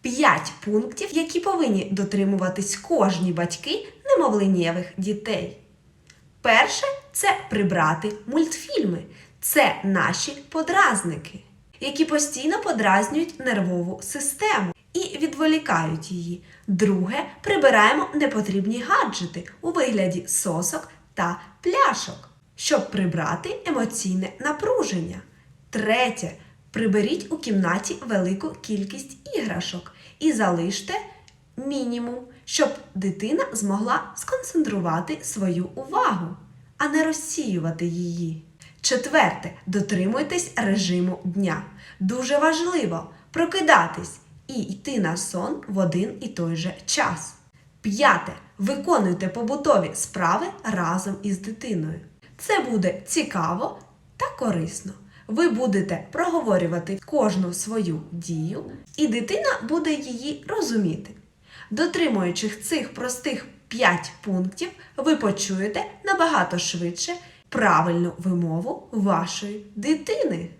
5 пунктів, які повинні дотримуватись кожні батьки немовленєвих дітей. Перше це прибрати мультфільми. Це наші подразники, які постійно подразнюють нервову систему і відволікають її. Друге, прибираємо непотрібні гаджети у вигляді сосок та пляшок, щоб прибрати емоційне напруження. Третє, приберіть у кімнаті велику кількість іграшок і залиште мінімум, щоб дитина змогла сконцентрувати свою увагу, а не розсіювати її. Четверте, дотримуйтесь режиму дня. Дуже важливо прокидатись і йти на сон в один і той же час. П'яте. Виконуйте побутові справи разом із дитиною. Це буде цікаво та корисно. Ви будете проговорювати кожну свою дію, і дитина буде її розуміти. Дотримуючи цих простих 5 пунктів, ви почуєте набагато швидше правильну вимову вашої дитини.